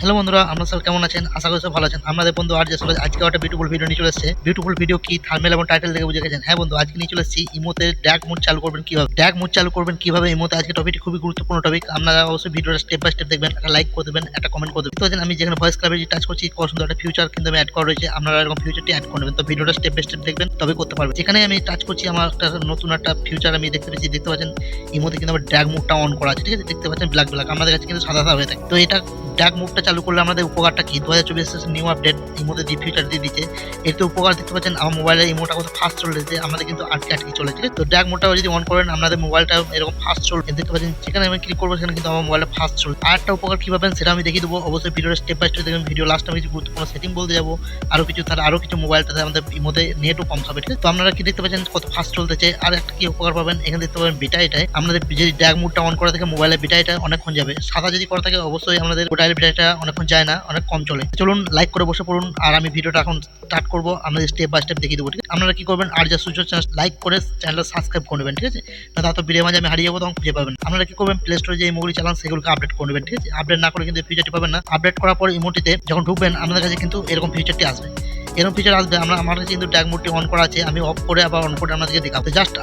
Hello বন্ধুরা, আমরা সব কেমন আছেন? আশা করি সব ভালো আছেন। আমাদের বন্ধু আর যে আজকে একটা বিউটিফুল ভিডিও নিয়ে চলে এসেছে। বিউটিফুল ভিডিও কি? থার্মেল এবং টাইটেল দেখে বুঝে গেছেন। হ্যাঁ বন্ধু, আজকে নিয়ে চলে এসেছি ইমোতে ড্যাক মুড চালু করবেন কীভাবে? ড্যাক মুড চালু করবেন কীভাবে? ইমোতে আজকে টপিকটি খুবই গুরুত্বপূর্ণ টপিক আপনারা অবশ্যই ভিডিওটা স্টেপ বাই স্টেপ দেখবেন, একটা লাইক করে দেবেন, একটা কমেন্ট করে দেবেন। তো আমি যেখানে ভয়েস ক্লাবে যে টাচ করছি কত সুন্দর একটা ফিউচার কিন্তু আমি অ্যাড করা রয়েছে। আপনারা এরকম ফিউচারটি অ্যাড করে নেবেন। তো ভিডিওটা স্টেপ বাই স্টেপ দেখবেন, তবে করতে পারবেন। যেখানে আমি টাচ করছি, আমার একটা নতুন একটা ফিউচার আমি দেখতে পেয়েছি। দেখতে পাচ্ছেন, ইমোতে কিন্তু আমার ড্যাগ মুডটা অন করা আছে। ঠিক আছে? দেখতে পাচ্ছেন ব্ল্যাক ব্ল্যাক আমাদের কাছে কিন্তু সাদা সাদা হয়ে থাকে। তো এটা ডাক মুভটা চালু করলে আমাদের উপকারটা কি? দু হাজার চব্বিশ নিউ আপডেট ইমোতে যে ফিচার দিয়ে দিচ্ছে। এতে উপকার দেখতে পাচ্ছেন, আমার মোবাইলে ইমোটা কত ফাস্ট চলেছে আমাদের কিন্তু আটকে আটকে চলে ঠিক আছে তো ড্যাক মোডটা যদি অন করেন আপনাদের মোবাইলটা এরকম ফাস্ট চলবে। দেখতে পাচ্ছেন সেখানে আমি ক্লিক করব, সেখানে কিন্তু আমার মোবাইলটা ফাস্ট চলবে। আর একটা উপকার কী পাবেন, সেটা আমি দেখিয়ে দেবো। অবশ্যই ভিডিওটা স্টেপ বাই স্টেপ দেখবেন। ভিডিও লাস্ট আমি কিছু গুরুত্বপূর্ণ সেটিং বলতে যাব। আরও কিছু তাহলে আরও কিছু মোবাইলটাতে আমাদের ইমোতে নেটও কম খাবে ঠিক তো আপনারা কি দেখতে পাচ্ছেন, কত ফাস্ট চলতেছে আর একটা কি উপকার পাবেন, এখানে দেখতে পাবেন বিটা এটাই। আপনাদের যদি ড্যাগ মুডটা অন করা থাকে মোবাইলে বিটা এটা অনেকক্ষণ যাবে। সাদা যদি করা থাকে, অবশ্যই আমাদের মোবাইলের বিটাটা অনেকক্ষণ যায় না, অনেক কম চলে। চলুন লাইক করে বসে পড়ুন, আর আমি ভিডিওটা এখন স্টার্ট করব। আমরা স্টেপ বাই স্টেপ দেখিয়ে দেবো, ঠিক আছে? আপনারা কি করবেন, আর যা সুযোগ চ্যানেল লাইক করে চ্যানেলটা সাবস্ক্রাইব করে নেবেন, ঠিক আছে? না তো ভিডিও মাঝে আমি হারিয়ে যাব, তখন খুঁজে পাবেন আপনারা কি করবেন প্লে স্টোরে যে ইমোগুলি চালান, সেগুলোকে আপডেট করে নেবেন, ঠিক আছে? আপডেট না করে কিন্তু ফিচারটি পাবেন না। আপডেট করার পর ইমোটিতে যখন ঢুকবেন, আপনাদের কাছে কিন্তু এরকম ফিচারটি আসবে। এরকম ফিচার আসবে, আমরা, আমার কাছে কিন্তু ট্যাগ মোডটি অন করা আছে, আমি অফ করে আবার অন করে আপনাদেরকে দেখাবো। জাস্ট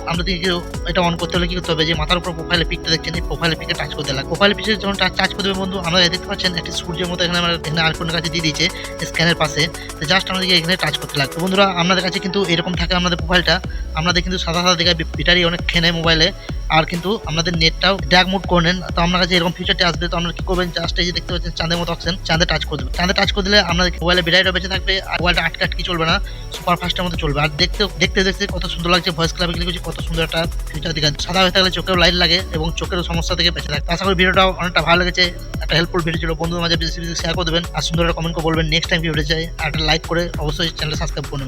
কেউ এটা অন করতে হলে কি করতে হবে, যে মাথার উপর প্রোফাইলে পিকটা দেখছেন, এই প্রোফাইলে পিকে টাচ করতে লাগে প্রোফাইলে পিকে যখন টাচ করে দেবে বন্ধু, আমরা দেখতে পাচ্ছেন একটি সূর্যের মতো এখানে আমরা এখানে আইফোনের কাছে দিয়ে দিয়েছে স্ক্যানের পাশে। তো জাস্ট আমাদেরকে এখানে টাচ করতে লাগবে। বন্ধুরা আপনাদের কাছে কিন্তু এরকম থাকে আমাদের প্রোফাইলটা আমাদের কিন্তু সাদা সাদা দেখায় ব্যাটারি অনেক খেনে মোবাইলে আর কিন্তু আমাদের নেটটাও ড্যাগ মুড করে নেন। তো আপনার কাছে এরকম ফিচারটি আসবে, তো আপনারা কি করবেন? জাস্ট এই যে দেখতে পাচ্ছেন, চাঁদের মতো অপশন চাঁদে টাচ করে দেবেন। চাঁদে টাচ করে দিলে আপনাদের মোবাইলে ব্যাটারিটা বেঁচে থাকবে, আর মোবাইলটা আটকে আটকে চলবে না সুপার ফাস্টের মতো চলবে। আর দেখতে দেখতে দেখতে কত সুন্দর লাগছে ভয়েস ক্লাবে করছি, কত সুন্দর একটা ফিচার দিকে সাদা হয়ে থাকলে চোখেও লাইট লাগে এবং চোখের সমস্যা থেকে বেঁচে থাকে আশা করি ভিডিওটা অনেকটা ভালো লেগেছে, একটা হেল্পফুল ভিডিও ছিল। বন্ধুদের মাঝে বেশি বেশি শেয়ার করে দেবেন, আর সুন্দর একটা কমেন্ট করে বলবেন নেক্সট টাইম ভিডিও চাই আর একটা লাইক করে অবশ্যই চ্যানেল সাবস্ক্রাইব করে নেবেন।